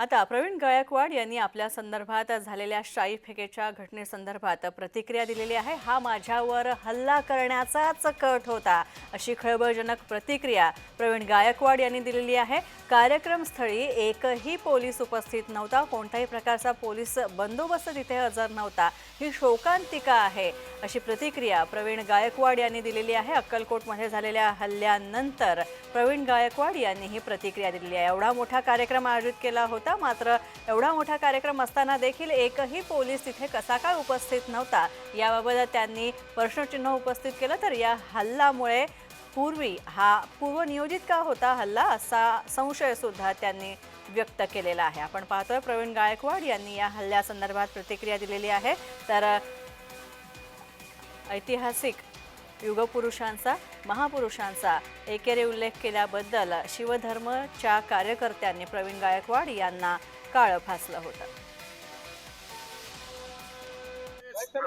आता प्रवीण गायकवाड यांनी आपल्या संदर्भात झालेल्या शाई फेकेच्या घटनेसंदर्भात प्रतिक्रिया दिलेली आहे. हा माझ्यावर हल्ला करण्याचाच कट होता अशी खळबळजनक प्रतिक्रिया प्रवीण गायकवाड यांनी दिलेली आहे. कार्यक्रमस्थळी एकही पोलीस उपस्थित नव्हता. कोणत्याही प्रकारचा पोलीस बंदोबस्त तिथे हजर नव्हता. ही शोकांतिका आहे अशी प्रतिक्रिया प्रवीण गायकवाड यांनी दिलेली आहे. अक्कलकोटमध्ये झालेल्या हल्ल्यानंतर प्रवीण गायकवाड यांनी ही प्रतिक्रिया दिलेली आहे. एवढा मोठा कार्यक्रम आयोजित केला होता. मात्र एवढा मोठा कार्यक्रम असताना देखील एकही पोलीस तिथे कसा काय उपस्थित नव्हता याबाबत त्यांनी प्रश्नचिन्ह उपस्थित केलं. तर या हल्ल्यामुळे पूर्वी हा पूर्वनियोजित का होता हल्ला असा संशय सुद्धा त्यांनी व्यक्त केलेला आहे. आपण पाहतोय प्रवीण गायकवाड यांनी या हल्ल्यासंदर्भात प्रतिक्रिया दिलेली आहे. तर ऐतिहासिक युगपुरुषांचा महापुरुषांचा एकेरी उल्लेख केल्याबद्दल शिवधर्मच्या कार्यकर्त्यांनी प्रवीण गायकवाड यांना काळं फासलं होतं.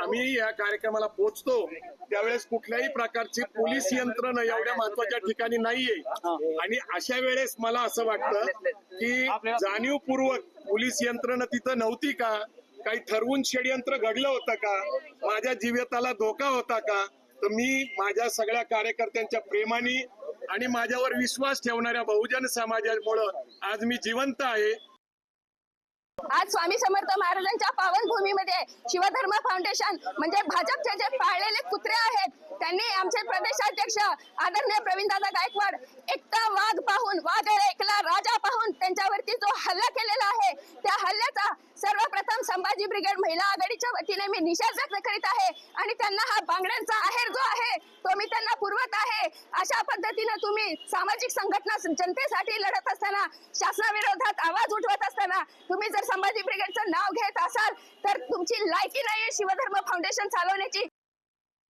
आम्ही या कार्यक्रमाला पोहोचतो. त्यावेळेस कुठल्याही प्रकारची पोलीस यंत्रणा एवढ्या महत्त्वाच्या ठिकाणी नाहीये. आणि अशा वेळेस मला असं वाटतं की जाणीवपूर्वक पोलीस यंत्रणा तिथं नव्हती का? काही ठरवून षडयंत्र घडलं होतं का? माझ्या जीविताला धोका होता का? तर मी माझ्या सगळ्या कार्यकर्त्यांच्या प्रेमाने आणि माझ्यावर विश्वास ठेवणाऱ्या बहुजन समाजामुळं आज मी जिवंत आहे. आज स्वामी समर्थ महाराजांच्या पावनभूमीमध्ये शिवधर्म फाउंडेशन म्हणजे भाजपचे जे पाळलेले कुत्रे आहेत त्यांनी आमचे प्रदेशाध्यक्ष आदरणीय प्रवीणदादा गायकवाड एकटा वाघ पाहून वाघ एकला राजा पाहून त्यांच्यावरती जो हल्ला केलेला आहे त्या हल्ल्याचा सर्वप्रथम संभाजी ब्रिगेड महिला आघाडीच्या वतीने मी निषेध व्यक्त करीत आहे आणि त्यांना हा बांगड्यांचा आहे तो मी त्यांना पुरवत आहे अशा पद्धतीनं तुम्ही सामाजिक संघटना जनतेसाठी लढत असताना शासनाविरोधात आवाज उठवत असताना तुम्ही जर संभाजी ब्रिगेडचं नाव घेत असाल तर तुमची लायकी नाहीये शिवधर्म फाउंडेशन चालवण्याची.